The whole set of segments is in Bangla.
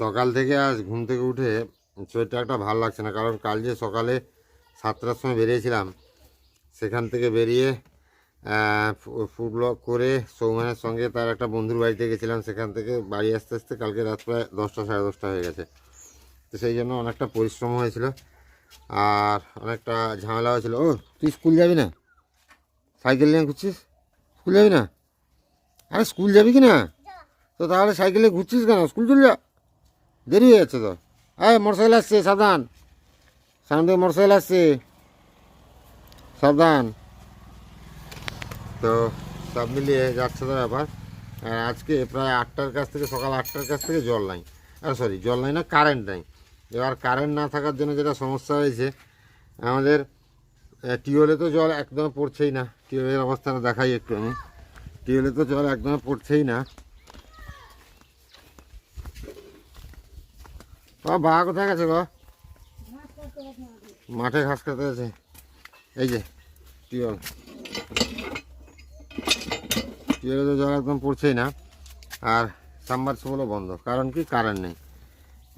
সকাল থেকে আজ ঘুম থেকে উঠে শরীরটা একটা ভালো লাগছে না, কারণ কাল যে সকালে সাতটার সময় বেরিয়েছিলাম, সেখান থেকে বেরিয়ে ফুড করে সৌমানের সঙ্গে তার একটা বন্ধুর বাড়িতে গেছিলাম, সেখান থেকে বাড়ি আসতে আসতে কালকে রাত প্রায় দশটা সাড়ে দশটা হয়ে গেছে। তো সেই জন্য অনেকটা পরিশ্রম হয়েছিল আর অনেকটা ঝামেলা হয়েছিল। ও, তুই স্কুল যাবি না? সাইকেল নিয়ে ঘুরছিস? স্কুল যাবি না? আরে স্কুল যাবি কি না? তো তাহলে সাইকেলে ঘুরছিস কেন? স্কুল চলে যা। দেরি হয়ে যাচ্ছে তো হ্যাঁ মোটরসাইকেল আসছে, সাবধান। সামনে মোটরসাইকেল আসছে। সাবধান। তো সব মিলিয়ে যাচ্ছে তো ব্যাপার। আর আজকে প্রায় আটটার কাছ থেকে, সকাল আটটার কাছ থেকে জল নাই। আর সরি জল নাই না কারেন্ট নাই। এবার কারেন্ট না থাকার জন্য যেটা সমস্যা হয়েছে, আমাদের টিউবওয়েলে তো জল একদম পড়ছেই না। টিউবওয়েলের অবস্থাটা দেখাই একটু আমি। টিউবওয়েলে তো জল একদম পড়ছেই না। ও বা কোথায় গেছে গো? মাঠে ঘাস খেতে আছে এই যে, টিউবওয়েল। টিউবওয়েলে তো জল একদম পড়ছেই না। আর সাবমার্সিবলও বন্ধ, কারণ কি? কারেন্ট নেই।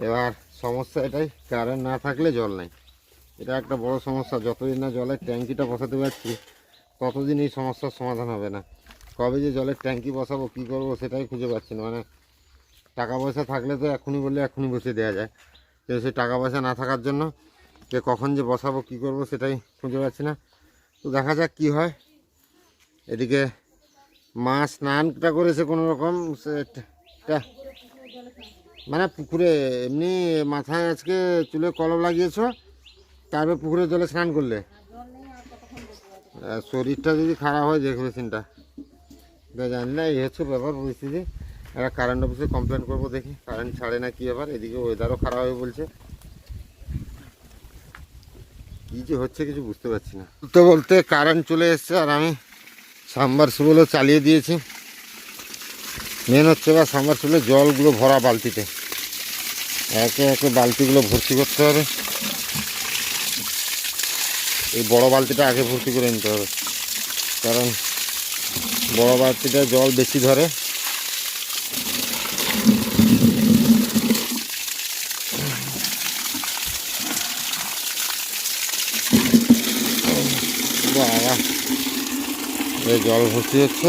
এবার সমস্যা এটাই, কারেন্ট না থাকলে জল নেই। এটা একটা বড় সমস্যা, যতদিন না জলের ট্যাঙ্কিটা বসাতে পারছি, ততদিন এই সমস্যার সমাধান হবে না। কবে যে জলের ট্যাঙ্কি বসাবো, কী করব সেটাই খুঁজে পাচ্ছি না। মানে টাকা পয়সা থাকলে তো এখনই বললে এখনই বসে দেওয়া যায়। কিন্তু সেই টাকা পয়সা না থাকার জন্য যে কখন যে বসাবো, কী করব সেটাই খুঁজে পাচ্ছি না। তো দেখা যাক কী হয়। এদিকে মা স্নানটা করেছে কোনো রকম সেটা মানে পুকুরে, এমনি মাথায় আজকে চুলে কলম লাগিয়েছো, তারপরে পুকুরে জলে স্নান করলে? শরীরটা যদি খারাপ হয়, দেখবে সিনটা। জানি না, এই হচ্ছে ব্যাপার পরিস্থিতি। একটা কারেন্ট অফিসে কমপ্লেন করব দেখি কারেন্ট ছাড়ে না কি ব্যাপার? এদিকে ওয়েদারও খারাপ হয়ে বলছে। কী যে হচ্ছে কিছু বুঝতে পারছি না। তো বলতে কারেন্ট চলে এসছে আর আমি সাম্বার সাম্বারসিবলও চালিয়ে দিয়েছি। মেন হচ্ছে বা সাম্বারসিবলের জলগুলো ভরা বালতিতে। একে একে বালতিগুলো ভর্তি করতে হবে। এই বড় বালতিটা আগে ভর্তি করে নিতে হবে। কারণ বড় বালতিটা জল বেশি ধরে। বাবা এই জল ভর্তি হচ্ছে।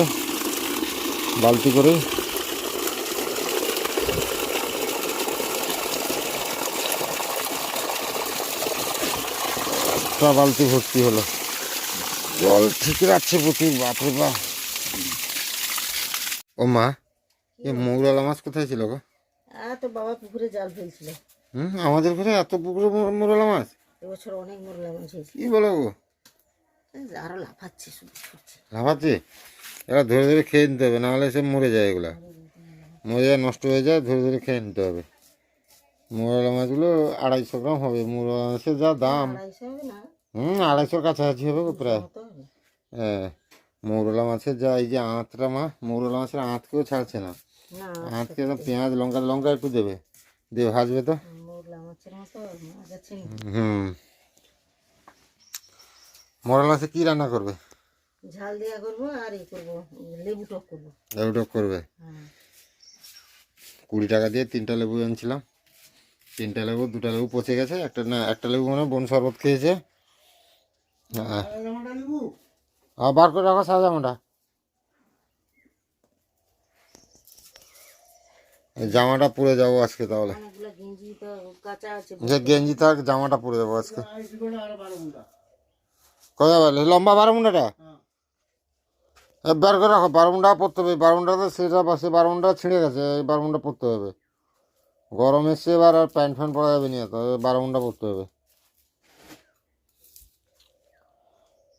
বালতি করে একটা বালতি ভর্তি হলো। জল ঠিক রাখছে প্রচুর বাপরে বা ও মা এ মৌরালা মাছ কোথায় ছিল গো? তো বাবা পুকুরে জাল ফেলছিল। হুম আমাদের ঘরে এত পুকুরে মৌরালা মাছ? এবছর অনেক মোরলা মাছ হয়েছে কি বলো গো? আরও লাফাচ্ছে লাফাচ্ছে? এবার ধরে ধরে খেয়ে নিতে হবে নাহলে সে মরে যায় এগুলা। মরে যায় নষ্ট হয়ে যায় ধরে ধরে খেয়ে নিতে হবে। মৌরালা মাছগুলো আড়াইশো গ্রাম হবে মৌরালা মাছের যা দাম। হুম আড়াইশোর কাছাকাছি হবে গো প্রায়। হ্যাঁ মৌরলা মাছের যা এই যে আঁতটা মা মৌরলা মাছের আঁতকেও ছাড়ছে না। আঁতকে পেঁয়াজ লঙ্কা লঙ্কা একটু দেবে। দিয়ে ভাজবে তো। হুম। মৌরলা মাছে কী রান্না করবে? ঝাল করব আর ই করব লেবু টক করব। লেবু করবে? হ্যাঁ। কুড়ি টাকা দিয়ে তিনটা লেবু আনছিলাম তিনটা লেবু দুটা লেবু পচে গেছে একটা না একটা লেবু মানে বন শরবত খেয়েছে। হ্যাঁ। হ্যাঁ, বার করে রাখো সাদা জামাটা। জামাটা পরে যাব আজকে তাহলে। গেঞ্জি তো কাঁচা আছে যে গেঞ্জি থাক জামাটা পরে যাব আজকে। কোথায় বলে লম্বা বারো মুন্ডাটা বের করে রাখো বারো মুন্ডা পরতে হবে। বারো মুন্ডাতে সেটা পাশে বারো মুন্ডা ছিঁড়ে গেছে এই বারো মুন্ডা পরতে হবে। গরম এসছে এবার আর প্যান্ট ফ্যান্ট পরা যাবে না তো এই বারো পরতে হবে।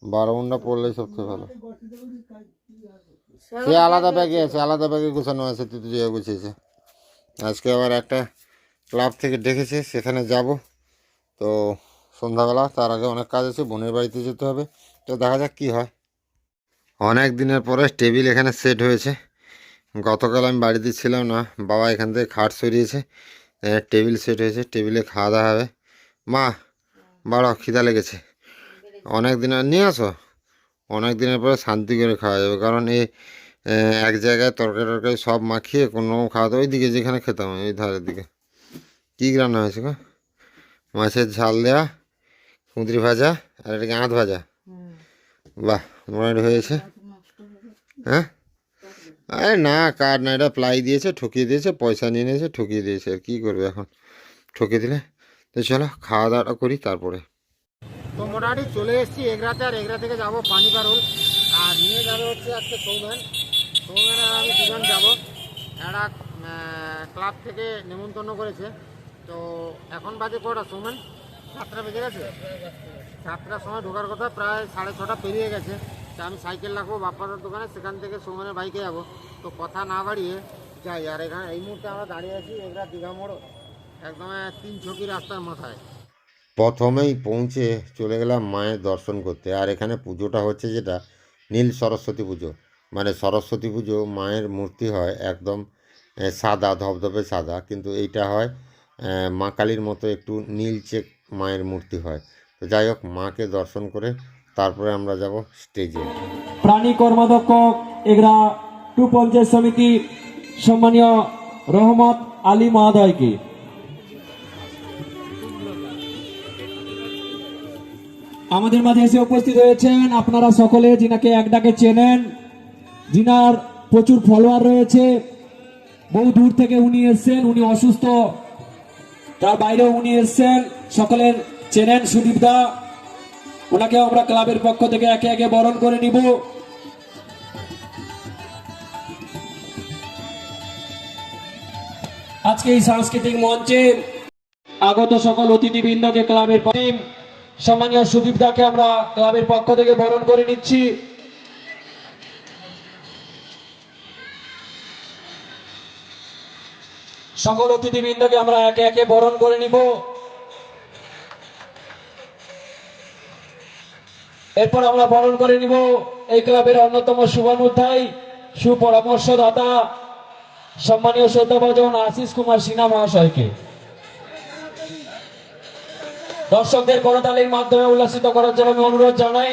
বারো মুন্ডা পরলেই সবচেয়ে ভালো। সে আলাদা ব্যাগে আছে আলাদা ব্যাগে গোছানো আছে তুই তুই গুছিয়েছে। আজকে আবার একটা ক্লাব থেকে ডেকেছে সেখানে যাব। তো সন্ধ্যাবেলা, তার আগে অনেক কাজ আছে, বোনের বাড়িতে যেতে হবে। তো দেখা যাক কী হয়। অনেক দিনের পরে টেবিল এখানে সেট হয়েছে। গতকাল আমি বাড়িতে ছিলাম না, বাবা এখান থেকে খাট সরিয়েছে টেবিল সেট হয়েছে, টেবিলে খাওয়া দাওয়া হবে। মা, বাড়ো, খিদা লেগেছে। অনেক দিন নিয়ে আসো। অনেক দিনের পরে শান্তি করে খাওয়া যাবে, কারণ এই এক জায়গায় তরকারি টরকারি সব মাখিয়ে কোনো খাওয়া দাওয়া, ওইদিকে যেখানে খেতাম ওই ধারের দিকে। কী রান্না হয়েছে গো? মাছের ঝাল দেওয়া কুঁদরি ভাজা আর এটাকে আঁত ভাজা। বাহ মোটামুটি হয়েছে। হ্যাঁ? আরে না, কার না, এটা প্লাই দিয়েছে, ঠকিয়ে দিয়েছে, পয়সা নিয়ে নিয়েছে, ঠকিয়ে দিয়েছে। আর কী করবে এখন? ঠকিয়ে দিলে? তো চলো, খাওয়া দাওয়াটা করি তারপরে। তো মোটামুটি চলে এসেছি এগরাতে, আর এগরা থেকে যাব পানি পারুল আর নিয়ে যাবে হচ্ছে আজকে সৌমেন আর আমি দুজন যাব। একটা ক্লাব থেকে নেমন্তন্ন করেছে। তো এখন বাজে কটা সৌমেন? সাতটা বেজে গেছে? সাতটার সময় ঢোকার কথা, প্রায় সাড়ে ছটা পেরিয়ে গেছে। তা আমি সাইকেল রাখব, বাপ্পাদার দোকানে, সেখান থেকে সৌমেনের বাইকে যাব। তো কথা না বাড়িয়ে যাই, আর এখানে এই মুহূর্তে আমরা দাঁড়িয়ে আছি এগরা দীঘা মোড়, একদম তিন ছকি রাস্তার মাথায়। প্রথমেই পৌঁছে চলে গেলাম মায়ের দর্শন করতে, আর এখানে পুজোটা হচ্ছে যেটা, নীল সরস্বতী পুজো। মানে সরস্বতী পুজো মায়ের মূর্তি হয় একদম সাদা, ধবধবে সাদা। কিন্তু এইটা হয় মা কালীর মতো একটু নীলচে মায়ের মূর্তি হয়। তো যাই হোক, মাকে দর্শন করে তারপরে আমরা যাব স্টেজে। প্রাণী কর্মাধ্যক্ষ এগরা টু পঞ্চায়েত সমিতি সম্মানীয় রহমত আলী মহোদয়কে। আমাদের মাঝে এসে উপস্থিত হয়েছেন আপনারা সকলে, যিনাকে এক ডাকে চেনেন। যিনার প্রচুর ফলোয়ার রয়েছে। বহু দূর থেকে উনি এসছেন, উনি অসুস্থ। তার বাইরেও উনি এসছেন। সকলের চেনেন সুদীপ দা। ওনাকে আমরা ক্লাবের পক্ষ থেকে একে একে বরণ করে নিব। আজকে এই সাংস্কৃতিক মঞ্চে আগত সকল অতিথিবৃন্দকে ক্লাবের সম্মানীয় সুদীপ দাকে আমরা ক্লাবের পক্ষ থেকে বরণ করে নিচ্ছি। সকল অতিথিবৃন্দকে আমরা একে একে বরণ করে নিব। এরপর আমরা বরণ করে নিব এই ক্লাবের অন্যতম শুভানুধ্যায়ী সুপরামর্শদাতা, সম্মানীয় শ্রদ্ধাভাজন আশিস কুমার সিনহা মহাশয়কে। দর্শকদের করতালির মাধ্যমে উল্লাসিত করার জন্য আমি অনুরোধ জানাই।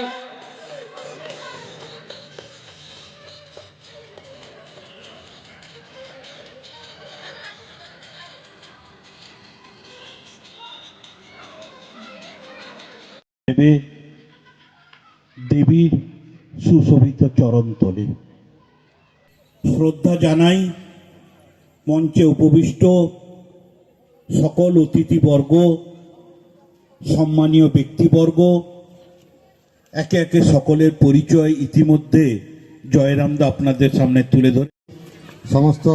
দেবে, দেবীর সুশোভিত চরণ চরণতলে শ্রদ্ধা জানাই মঞ্চে উপবিষ্ট সকল অতিথিবর্গ, সম্মানীয় ব্যক্তিবর্গ, একে একে সকলের পরিচয় ইতিমধ্যে জয়রামদা আপনাদের সামনে তুলে ধরে সমস্ত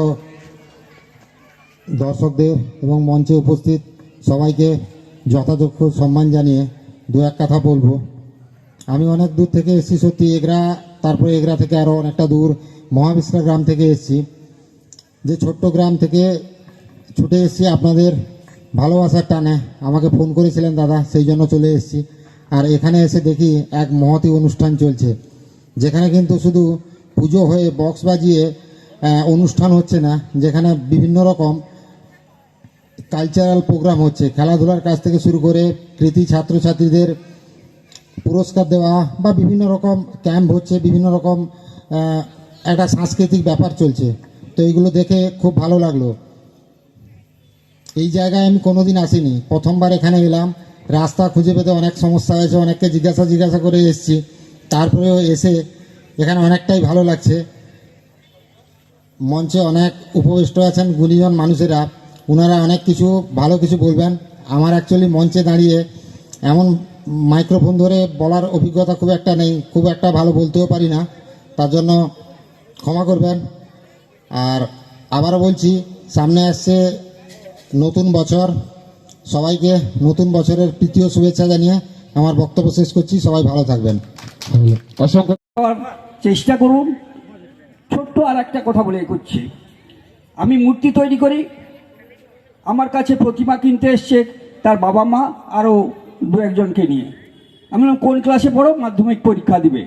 দর্শকদের এবং মঞ্চে উপস্থিত সবাইকে যথাযথ সম্মান জানিয়ে দু এক কথা বলব। আমি অনেক দূর থেকে এসেছি, সত্যি এগরা, তারপরে এগরা থেকে আরও অনেকটা দূর মহাবিশ্রা গ্রাম থেকে এসেছি। যে ছোট্ট গ্রাম থেকে ছুটে এসেছি আপনাদের ভালোবাসার টানে, আমাকে ফোন করেছিলেন দাদা, সেই জন্য চলে এসেছি। আর এখানে এসে দেখি এক মহতি অনুষ্ঠান চলছে, যেখানে কিন্তু শুধু পুজো হয়ে বক্স বাজিয়ে অনুষ্ঠান হচ্ছে না, যেখানে বিভিন্ন রকম কালচারাল প্রোগ্রাম হচ্ছে। খেলাধুলার কাছ থেকে শুরু করে কৃতি ছাত্রছাত্রীদের পুরস্কার দেওয়া বা বিভিন্ন রকম ক্যাম্প হচ্ছে, বিভিন্ন রকম একটা সাংস্কৃতিক ব্যাপার চলছে। তো এইগুলো দেখে খুব ভালো লাগল। এই জায়গায় আমি কোনোদিন আসিনি। প্রথমবার এখানে এলাম। রাস্তা খুঁজে পেতে অনেক সমস্যা হয়েছে, অনেককে জিজ্ঞাসা জিজ্ঞাসা করে এসেছি। তারপরেও এসে এখানে অনেকটাই ভালো লাগছে। মঞ্চে অনেক উপবিষ্ট আছেন গুণীজন মানুষেরা। ওনারা অনেক কিছু ভালো কিছু বলবেন। আমার অ্যাকচুয়ালি মঞ্চে দাঁড়িয়ে এমন মাইক্রোফোন ধরে বলার অভিজ্ঞতা খুব একটা নেই খুব একটা ভালো বলতেও পারি না। তার জন্য ক্ষমা করবেন। আর আবারও বলছি সামনে আসছে নতুন বছর। সবাইকে নতুন বছরের তৃতীয় শুভেচ্ছা জানিয়ে আমার বক্তব্য শেষ করছি। সবাই ভালো থাকবেন। অসংখ্য চেষ্টা করুন। ছোট্ট আর একটা কথা বলে করছি আমি মূর্তি তৈরি করি আমার কাছে প্রতিমা কিনতে এসছে তার বাবা মা আরও দু একজনকে নিয়ে। আমি বললাম, কোন ক্লাসে পড়ো? মাধ্যমিক পরীক্ষা দিবে।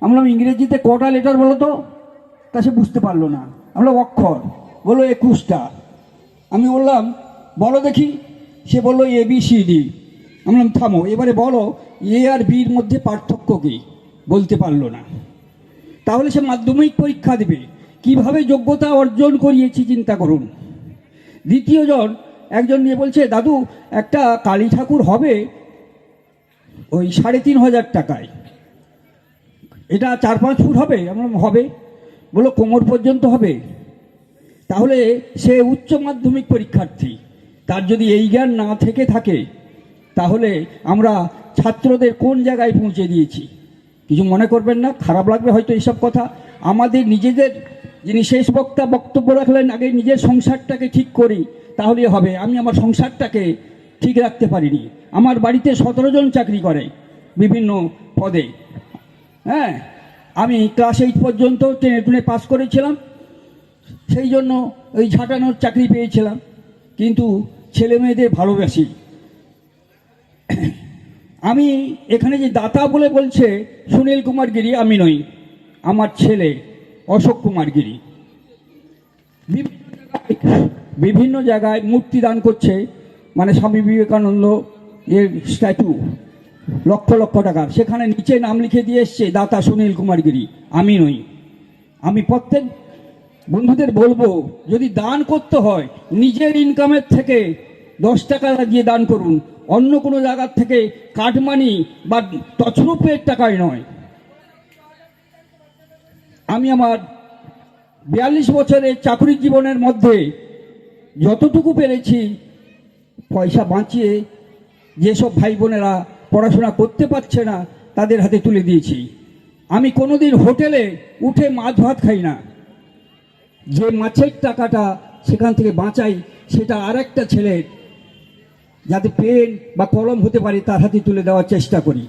আমি বললাম, ইংরেজিতে কটা লেটার বলো তো? তা সে বুঝতে পারল না। আমি বললাম, অক্ষর। বলল, একুশটা। আমি বললাম, বলো দেখি। সে বলল, এ, বি, সি, ডি। আমি বললাম, থামো, এবারে বলো, এ আর বির মধ্যে পার্থক্য কী? বলতে পারল না। তাহলে সে মাধ্যমিক পরীক্ষা দেবে। কীভাবে যোগ্যতা অর্জন করিয়েছি চিন্তা করুন। দ্বিতীয়জন একজন নিয়ে বলছে, দাদু, একটা কালী ঠাকুর হবে ওই সাড়ে তিন হাজার টাকায়। এটা চার পাঁচ ফুট হবে আমার হবে। বলো, কোমর পর্যন্ত হবে। তাহলে সে উচ্চ মাধ্যমিক পরীক্ষার্থী। তার যদি এই জ্ঞান না থেকে থাকে, তাহলে আমরা ছাত্রদের কোন জায়গায় পৌঁছে দিয়েছি? কিছু মনে করবেন না, খারাপ লাগবে হয়তো এইসব কথা। আমাদের নিজেদের যিনি শেষ বক্তা বক্তব্য রাখলেন, আগে নিজের সংসারটাকে ঠিক করি তাহলে হবে। আমি আমার সংসারটাকে ঠিক রাখতে পারিনি। আমার বাড়িতে সতেরো জন চাকরি করে বিভিন্ন পদে। হ্যাঁ আমি ক্লাস এইট পর্যন্ত টেনে টুনে পাস করেছিলাম। সেই জন্য ওই ঝাঁটানোর চাকরি পেয়েছিলাম। কিন্তু ছেলে মেয়েদের ভালোবাসি। আমি এখানে যে দাতা বলে বলছে, সুনীল কুমার গিরি, আমি নই। আমার ছেলে। অশোক কুমার গিরি। বিভিন্ন জায়গায়- মূর্তি দান করছে মানে স্বামী বিবেকানন্দ এর স্ট্যাচু লক্ষ লক্ষ টাকার। সেখানে নিচে নাম লিখে দিয়ে এসছে, দাতা সুনীল কুমার গিরি, আমি নই। আমি প্রত্যেক বন্ধুদের বলব, যদি দান করতে হয়, নিজের ইনকামের থেকে দশ টাকা দিয়ে দান করুন। অন্য কোনো জায়গার থেকে কাটমানি বা তছরূপের টাকায় নয়। আমি আমার বিয়াল্লিশ বছরের চাকরি জীবনের মধ্যে যতটুকু পেরেছি, পয়সা বাঁচিয়ে যেসব ভাই বোনেরা পড়াশোনা করতে পারছে না, তাদের হাতে তুলে দিয়েছি। আমি কোনোদিন হোটেলে উঠে মাছ ভাত খাই না। যে মাছের টাকাটা সেখান থেকে বাঁচাই, সেটা আর একটা ছেলের যাতে পেন বা কলম হতে পারে, তার হাতে তুলে দেওয়ার চেষ্টা করি।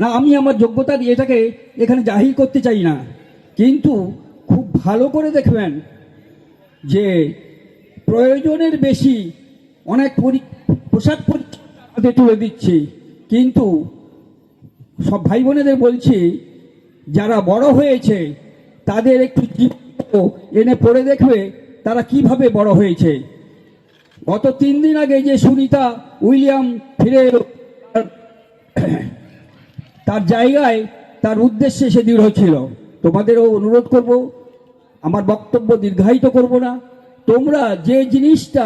না, আমি আমার যোগ্যতা দিয়ে এটাকে এখানে জাহির করতে চাই না। কিন্তু খুব ভালো করে দেখবেন যে প্রয়োজনের বেশি অনেক পোশাক পরিচ্ছদ তুলে দিচ্ছি। কিন্তু সব ভাই বোনেদের বলছি, যারা বড় হয়েছে, তাদের একটু এনে পড়ে দেখবে তারা কীভাবে বড় হয়েছে। গত তিন দিন আগে যে সুনিতা উইলিয়াম ফিরে এলো তার জায়গায় তার উদ্দেশ্যে সে দৃঢ় ছিল। তোমাদেরও অনুরোধ করব, আমার বক্তব্য দীর্ঘায়িত করব না। তোমরা যে জিনিসটা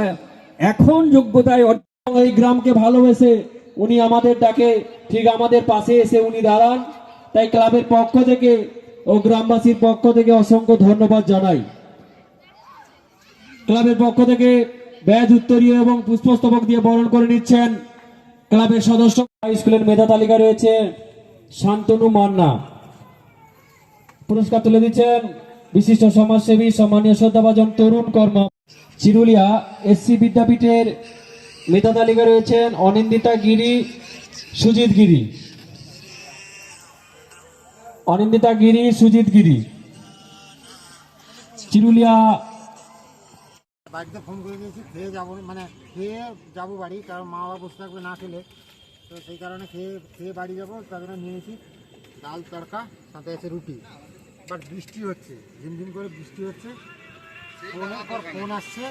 এখন যোগ্যতায় এই গ্রামকে ভালোবেসে উনি আমাদের ডাকে, ঠিক আমাদের পাশে এসে উনি দাঁড়ান। তাই ক্লাবের পক্ষ থেকে ও গ্রামবাসীর পক্ষ থেকে অসংখ্য ধন্যবাদ জানাই। ক্লাবের পক্ষ থেকে ব্যাজ উত্তরীয় এবং পুষ্পস্তবক দিয়ে বরণ করে নিচ্ছেন ক্লাবের সদস্য, হাই স্কুলের মেধা তালিকা রয়েছে শান্তনু মান্না। পুরস্কার তুলে দিচ্ছেন বিশিষ্ট সমাজসেবী, সম্মানীয় শ্রদ্ধাভাজন তরুণ কর্ম। চিরুলিয়া এসসি বিদ্যাপীঠের মেধা তালিকা রয়েছেন অনিন্দিতা গিরি, সুজিত গিরি। অনিন্দিতা গিরি, সুজিত গিরি। চিরুলিয়া বাড়িতে ফোন করে দিয়েছি, খেয়ে যাব মানে খেয়ে যাব বাড়ি, কারণ মা বাবা বসে থাকবে না খেলে। তো সেই কারণে খেয়ে খেয়ে বাড়ি যাব, তার জন্য নিয়েছি ডাল তড়কা, সাথে আছে রুটি। বাট বৃষ্টি হচ্ছে ঝিমঝিম করে বৃষ্টি হচ্ছে ফোনের পর ফোন আসছে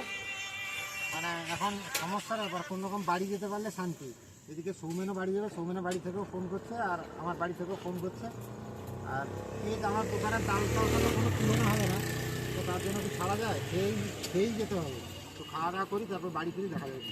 মানে এখন সমস্যার ব্যাপার কোনো রকম বাড়ি যেতে পারলে শান্তি। এদিকে সৌমেনও বাড়ি যাবে, সৌমেনও বাড়ি থেকেও ফোন করছে, আর আমার বাড়ি থেকেও ফোন করছে। আর এই আমার দোকানের তড়কা তো কোনো তুলনা হবে না, তো তার জন্য কি ছাড়া যায়? সেই খেয়েই যেতে হবে। তো খাওয়া দাওয়া করি, তারপর বাড়ি ফিরে দেখা যাবে।